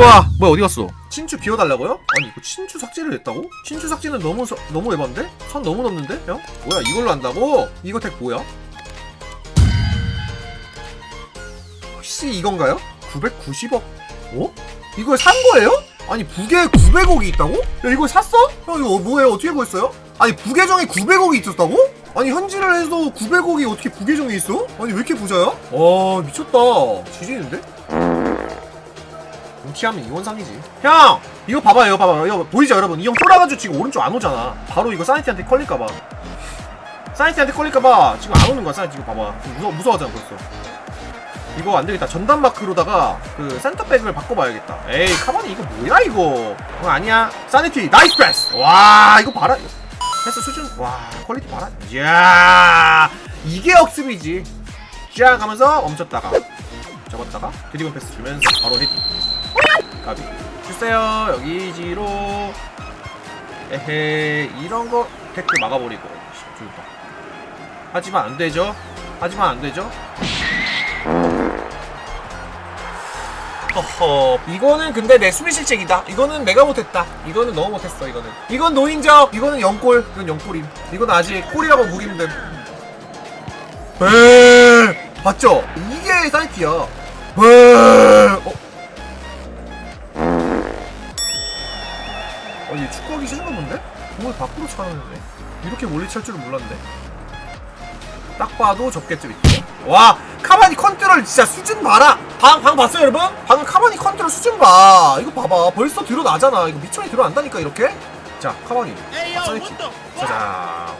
들어와 뭐야 어디 갔어 친추 비워달라고요? 아니 이거 친추 삭제를 했다고? 친추 삭제는 너무 서- 너무 에반데? 선 너무 넘는데? 형? 뭐야 이걸로 한다고? 이거 택 뭐야? 혹시 이건가요? 990억 어? 이걸 산 거예요? 아니 부계에 900억이 있다고? 야 이걸 샀어? 형 이거 뭐예요? 어떻게 구했어요? 아니 부계정에 900억이 있었다고? 아니 현질을 해서 900억이 어떻게 부계정에 있어? 아니 왜 이렇게 부자야? 와 미쳤다 지리는데? 티하면 이원상이지 형! 이거 봐봐요 이거 봐봐요 이거 보이죠 여러분 이 형 쫄아가지고 지금 오른쪽 안 오잖아 바로 이거 사이트한테 걸릴까봐 사이트한테 걸릴까봐 지금 안 오는 거야 사이트 이거 봐봐 무서, 무서워하잖아 벌써 이거 안 되겠다. 전담 마크로다가 그 센터백을 바꿔봐야겠다. 에이, 카바니 이거 뭐야 이거? 어, 아니야. 사니티 나이스 패스. 와, 이거 봐라. 패스 수준. 와, 퀄리티 봐라. 이야, 이게 억습이지. 쫙 하면서 멈췄다가 접었다가 드리블 패스 주면서 바로 헤딩. 가비. 주세요. 여기 지로. 에헤, 이런 거 댓글 막아버리고. 좋다. 하지만 안 되죠. 하지만 안 되죠. 허허 이거는 근데 내 수비 실책이다 이거는 내가 못했다 이거는 너무 못했어 이거는 이건 노인정 이거는 영골 이건 영골임 이건 아직 골이라고 힘듦 에 봤죠? 이게 사이트야 에 어? 어, 얘 축구하기 싫은가 본데? 공을 밖으로 차는데? 이렇게 멀리 찰 줄은 몰랐네. 딱 봐도 접겠죠 와 카바니 컨트롤 진짜 수준 봐라. 방, 방 봤어요 여러분? 방금 카바니 컨트롤 수준 봐. 이거 봐봐. 벌써 뒤로 나잖아. 이거 미천이 들어간다니까 이렇게? 자 카바니. 사이트 짜잔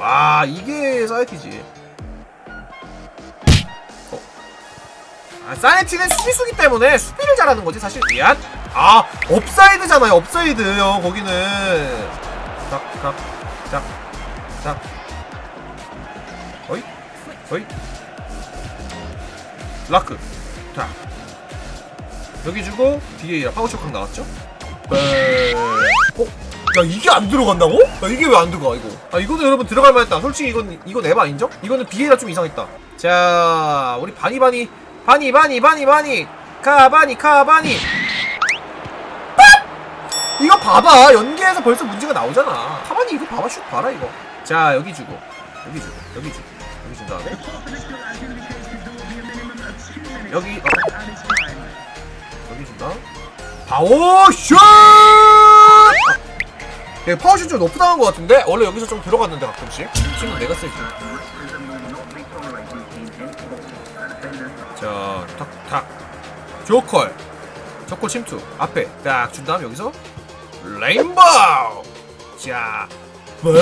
와 이게 사이트지. 어. 아, 사이트는 수비수기 때문에 수비를 잘하는 거지 사실. 야, 아 업사이드잖아요 업사이드 형 거기는 짝짝짝짝 어이 어이 라크 자 여기 주고 뒤에 파워쇼康 나왔죠? 네. 어? 야 이게 안 들어간다고? 야 이게 왜 안 들어가 이거 아 이거는 여러분 들어갈 만했다 솔직히 이건 이건 에바 인정? 이거는 비에라 좀 이상했다 자 우리 바니 바니 바니 바니 바니 바니 카바니 카바니 빡! 이거 봐봐. 연계에서 벌써 문제가 나오잖아. 카바니 이거 봐봐. 슛 봐라 이거. 자 여기 주고. 여기 주고. 여기 주고. 여기 준 다음에. 여기 어. 여기 준다. 파워슛! 아, 야, 파워슛 좀 높이 나간 것 같은데? 원래 여기서 좀 들어갔는데 가끔씩. 지금 내가 세지 자 탁탁. 조컬 조컬 침투. 앞에 딱 준 다음 여기서 레인보우! 자 뭐.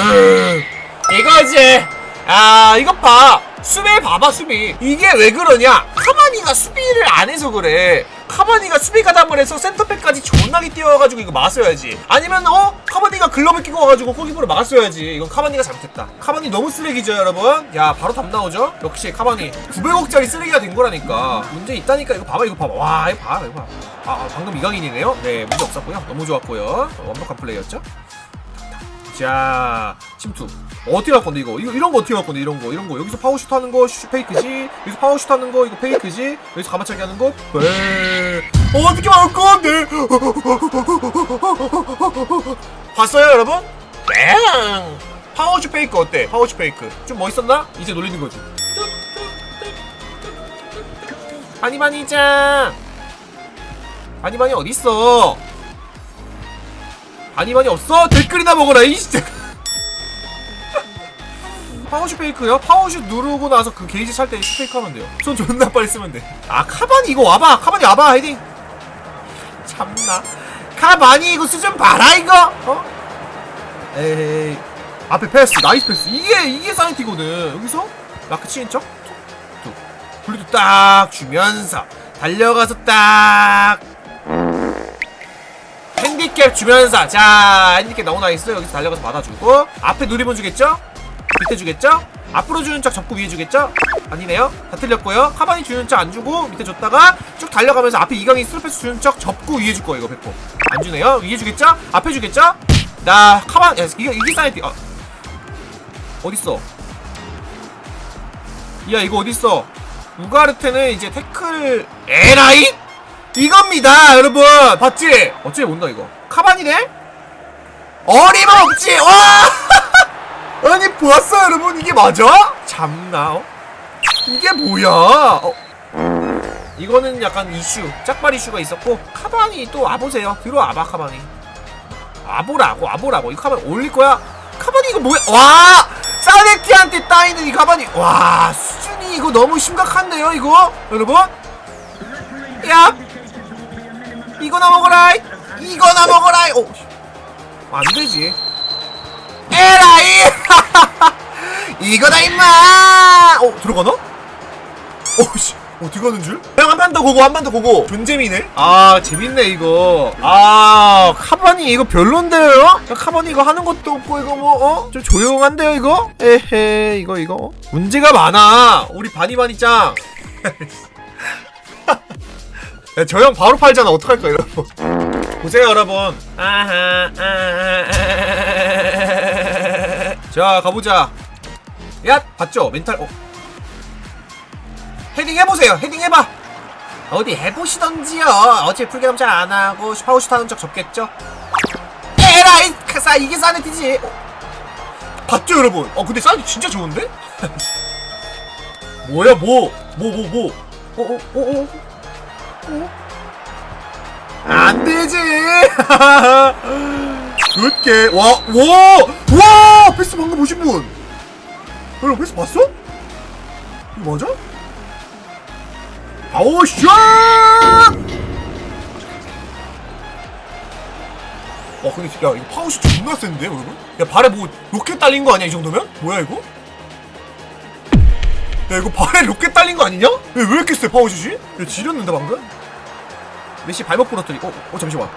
이거지 아 이것 봐. 수비 봐봐 수비. 이게 왜 그러냐? 카바니가 수비를 안 해서 그래 카바니가 수비 가담을 해서 센터백까지 존나게 뛰어가지고 이거 막았어야지. 아니면 어? 카바니가 글러브 끼고 와가지고 골키퍼를 막았어야지. 이건 카바니가 잘못했다. 카바니 너무 쓰레기죠 여러분? 야 바로 답 나오죠? 역시 카바니 900억짜리 쓰레기가 된 거라니까. 문제 있다니까. 이거 봐봐 이거 봐봐. 와 이거 봐 이거 봐 아, 아, 방금 이강인이네요? 네 문제 없었고요. 너무 좋았고요. 어, 완벽한 플레이였죠? 자 침투. 어떻게 할 건데 이거? 이거 이런 거 어떻게 할 건데 이런 거? 이런 거. 여기서 파워슛 하는 거 슈, 페이크지? 여기서 파워슛 하는 거 이거 페이크지? 여기서 가마차기 하는 거 네. 어, 어떻게 할 건데? 봤어요 여러분? 뺑 파워슛 페이크 어때? 파워슛 페이크. 좀 멋있었나? 이제 놀리는 거지. 바니 바니짱 바니 바니 어딨어? 바니 바니 없어? 댓글이나 먹어라 이 진짜. 파워슛 페이크요? 파워슛 누르고 나서 그 게이지 찰 때 페이크 하면 돼요. 손 존나 빨리 쓰면 돼 아 카바니 이거 와봐. 카바니 와봐 헤딩 참나. 카바니 이거 수준 봐라 이거. 어? 에이 앞에 패스 나이스 패스. 이게 이게 사이트거든. 여기서? 마크 치인 척? 블루도 딱 주면서 달려가서 딱. 핸디캡 주면서. 자 핸디캡 너무 나이스. 여기서 달려가서 받아주고. 앞에 누리본 주겠죠? 밑에 주겠죠? 앞으로 주는 척 접고 위에 주겠죠? 아니네요 다 틀렸고요 카바니 주는 척 안 주고 밑에 줬다가 쭉 달려가면서 앞에 이강인 스루패스 주는 척 접고 위에 줄 거예요 이거 100%. 안 주네요 위에 주겠죠? 앞에 주겠죠? 나 카바 야, 이게 이게 사이트 어. 어딨어 야 이거 어딨어 우가르테는 이제 태클 에라이? 이겁니다 여러분 봤지? 어째 못나 이거 카반이네? 어림없지 와 아니 보았어 여러분 이게 맞아? 참나 어? 이게 뭐야? 어. 이거는 약간 이슈 짝발 이슈가 있었고 카반이 또 와보세요. 들어와봐 카반이. 와보라고 와보라고. 이 카반 올릴 거야? 카반이 이거 뭐야? 와! 사네티한테 따이는 이 카반이. 와 수준이 이거 너무 심각한데요 이거? 여러분? 야 이거나 먹어라 이거나 먹어라 오 안되지. 에라이! 이거다 임마! 어 들어가나? 오씨. 어떻게 가는 줄? 형 한 판 더 고고 한 판 더 고고. 존재미네? 아 재밌네 이거. 아 카바니 이거 별론데요? 카바니 이거 하는 것도 없고 이거 뭐 어? 좀 조용한데요 이거? 에헤 이거 이거. 문제가 많아. 우리 바니바니짱. 저 형 바로 팔잖아. 어떡할까 거. 보세요 여러분. 아하 아하. 자 가보자. 야 봤죠? 멘탈 어 헤딩 해보세요. 헤딩 해봐. 어디 해보시던지요. 어제 풀게임 잘 안 하고 슈퍼우슈 하는 적 접겠죠? 에라이! 싸 이게 사네티지. 어. 봤죠 여러분? 어 근데 사네티 진짜 좋은데? 뭐야 뭐? 뭐 뭐 뭐? 어 어 어 어? 어? 안 되지. 굿게. 와 와 와! 패스 방금 보신 분? 여러분 패스 봤어? 이거 맞아? 아오 슛! 어 근데 야 이거 파우시 존나 센데 여러분? 야 발에 뭐 로켓 달린 거 아니야 이 정도면? 뭐야 이거? 야 이거 발에 로켓 달린 거 아니냐? 야, 왜 이렇게 세 파우시지? 야 지렸는데 방금? 메시 발목 부러뜨리 어, 어 잠시만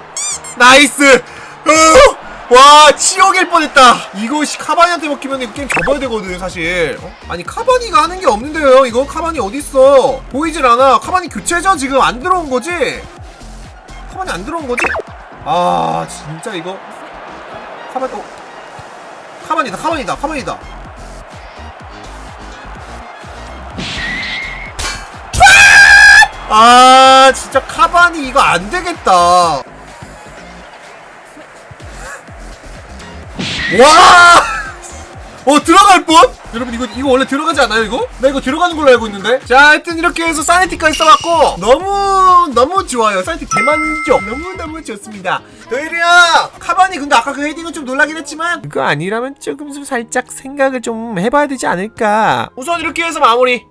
나이스! 어! 와 치욕일 뻔했다. 이거 씨 카바니한테 먹히면 이거 게임 접어야 되거든 사실. 어? 아니 카바니가 하는 게 없는데요. 이거 카바니 어딨어? 보이질 않아. 카바니 교체죠? 지금 안 들어온 거지? 카바니 안 들어온 거지? 아 진짜 이거? 카바니 어? 카바니다 카바니다 카바니다. 아 진짜 카바니 이거 안 되겠다 와! 어 들어갈 뻔? 여러분 이거 이거 원래 들어가지 않아요 이거? 나 이거 들어가는 걸로 알고 있는데? 자 하여튼 이렇게 해서 사이티까지 써봤고 너무 너무 좋아요. 사이티 대만족. 너무 너무 좋습니다. 도일이야! 카바니 근데 아까 그 헤딩은 좀 놀라긴 했지만 그거 아니라면 조금 좀 살짝 생각을 좀 해봐야 되지 않을까? 우선 이렇게 해서 마무리